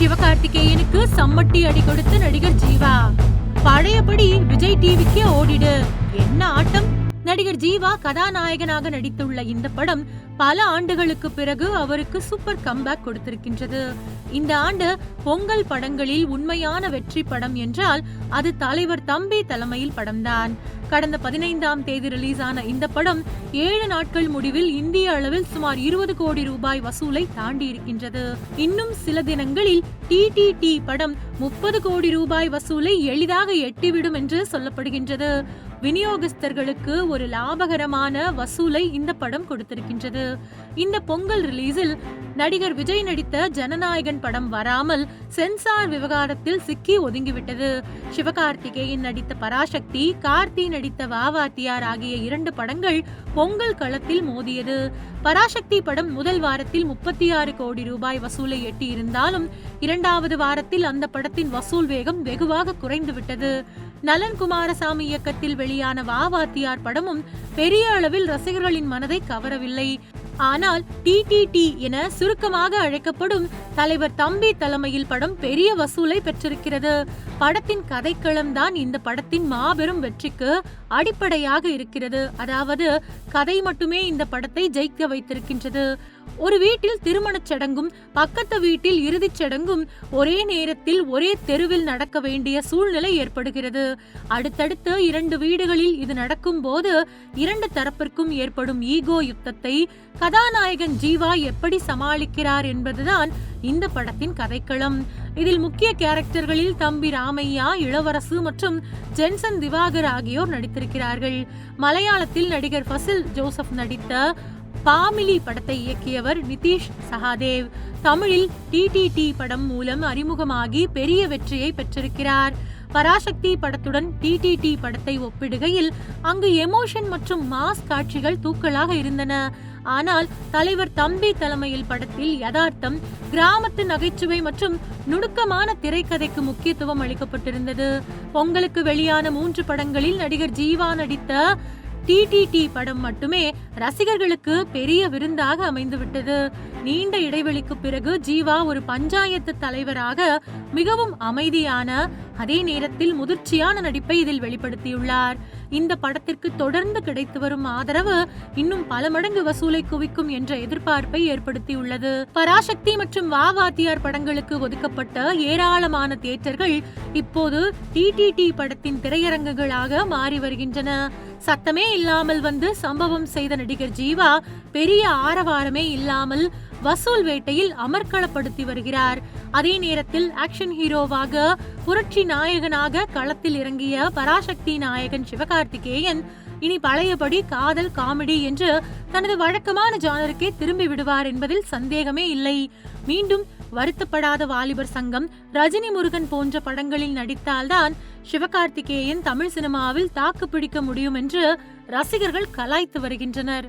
சிவகார்த்திகேயனுக்கு சம்மட்டி அடி கொடுத்த நடிகர் ஜீவா. பழையபடி விஜய் டிவிக்கே ஓடிடு. என்ன ஆட்டம்? நடிகர் ஜீவா கதாநாயகனாக நடித்துள்ள இந்த படம் பல ஆண்டுகளுக்கு பிறகு அவருக்கு சூப்பர் கம்பேக் கொடுத்திருக்கின்றது. இந்த ஆண்டு பொங்கல் படங்களில் உண்மையான வெற்றி படம் என்றால் அது தலைவர் தம்பி தலைமையில் படம்தான். கடந்த பதினைந்தாம் தேதி ரிலீஸ் ஆன இந்த படம் ஏழு நாட்கள் முடிவில் இந்திய அளவில் சுமார் இருபது கோடி ரூபாய் வசூலை தாண்டி இருக்கின்றது இன்னும் சில தினங்களில் டிடிடி படம் முப்பது கோடி ரூபாய் வசூலை எளிதாக எட்டிவிடும் என்று சொல்லப்படுகின்றது. விநியோகஸ்தர்களுக்கு ஒரு லாபகரமான வசூலை இந்த படம் கொடுத்திருக்கின்றது. இந்த பொங்கல் ரிலீஸில் நடிகர் விஜய் நடித்த ஜனநாயகன் படம் வராமல் சென்சார் விவகாரத்தில் சிக்கி ஒதுங்கிவிட்டது. சிவகார்த்திகேயன் நடித்த பராசக்தி கார்த்தி நடித்த வாவாத்தியார் ஆகிய இரண்டு படங்கள் பொங்கல் களத்தில் மோதியது. பராசக்தி படம் முதல் வாரத்தில் முப்பத்தி ஆறு கோடி ரூபாய் வசூலை எட்டி இருந்தாலும் இரண்டாவது வாரத்தில் அந்த படம் படத்தின் வசூல் வேகம் வெகுவாக குறைந்துவிட்டது. நலன் குமாரசாமி இயக்கத்தில் வெளியான வாவாத்தியார் படமும் பெரிய அளவில் ரசிகர்களின் மனதை கவரவில்லை. ஆனால் டிடிடி என சுருக்கமாக அழைக்கப்படும் தலைவர் தம்பி தலைமையில் படம் பெரிய வசூலை பெற்றிருக்கிறது. படத்தின் கதைக்களம் தான் இந்த படத்தின் மாபெரும் வெற்றிக்கு அடிப்படையாக இருக்கிறது. அதாவது கதை மட்டுமே இந்த படத்தை ஜெயிக்க வைத்திருக்கின்றது. ஒரு வீட்டில் திருமணச் சடங்கும் பக்கத்து வீட்டில் இறுதிச் சடங்கும் ஒரே நேரத்தில் ஒரே தெருவில் நடக்க வேண்டிய சூழ்நிலை ஏற்படுகிறது. அடுத்தடுத்து இரண்டு வீடுகளில் இது நடக்கும் போது இரண்டு தரப்பிற்கும் ஏற்படும் ஈகோ யுத்தத்தை கதாநாயகன் ஜீவா எப்படி சமாளிக்கிறார் என்பதுதான் இந்த படத்தின் கதைக்களம். இதில் முக்கிய கேரக்டர்களில் தம்பி ராமையா இளவரசு மற்றும் ஜென்சன் திவாகர் ஆகியோர் நடித்திருக்கிறார்கள். மலையாளத்தில் நடிகர் ஃபசில் ஜோசப் நடித்த பாமிலி படத்தை இயக்கியவர் நிதிஷ் சகாதேவ். தமிழில் டிடிடி படம் மூலம் அறிமுகமாகி பெரிய வெற்றியை பெற்றிருக்கிறார். பராசக்தி படத்துடன் டிடிடி படத்தை ஒப்பிடுகையில் அங்கு எமோஷன் மற்றும் மாஸ் காட்சிகள் தூக்கலாக இருந்தன. ஆனால் தலைவர் தம்பி தலைமையில் படத்தில் யதார்த்தம் கிராமத்து நகைச்சுவை மற்றும் நுணுக்கமான திரைக்கதைக்கு முக்கியத்துவம் அளிக்கப்பட்டிருந்தது. பொங்கலுக்கு வெளியான மூன்று படங்களில் நடிகர் ஜீவா நடித்த டிடிடி படம் மட்டுமே ரசிகர்களுக்கு பெரிய விருந்தாக அமைந்துவிட்டது. நீண்ட இடைவெளிக்கு பிறகு ஜீவா ஒரு பஞ்சாயத்து தலைவராக மிகவும் அமைதியான அதே நேரத்தில் முதிர்ச்சியான நடிப்பை இதில் வெளிப்படுத்தியுள்ளார். இந்த படத்திற்கு தொடர்ந்து கிடைத்து வரும் ஆதரவு இன்னும் பல மடங்கு வசூலை குவிக்கும் என்ற எதிர்பார்ப்பை ஏற்படுத்தியுள்ளது. பராசக்தி மற்றும் வா வாத்தியார் படங்களுக்கு ஒதுக்கப்பட்ட ஏராளமான தியேட்டர்கள் இப்போது டிடிடி படத்தின் திரையரங்குகளாக மாறி வருகின்றன. சத்தமே இல்லாமல் வந்து சம்பவம் செய்த நடிகர் ஜீவா பெரிய ஆரவாரமே இல்லாமல் வசூல் வேட்டையில் அமர்க்களப்படுத்தி வருகிறார். அதே நேரத்தில் ஆக்ஷன் ஹீரோவாக புரட்சி நாயகனாக களத்தில் இறங்கிய பராசக்தி நாயகன் சிவகார்த்திகேயன் இனி பழையபடி காதல் காமெடி என்று தனது வழக்கமான ஜானருக்கே திரும்பி விடுவார் என்பதில் சந்தேகமே இல்லை. மீண்டும் வருத்தப்படாத வாலிபர் சங்கம் ரஜினி முருகன் போன்ற படங்களில் நடித்தால்தான் சிவகார்த்திகேயன் தமிழ் சினிமாவில் தாக்கு பிடிக்க முடியும் என்று ரசிகர்கள் கலாய்த்து வருகின்றனர்.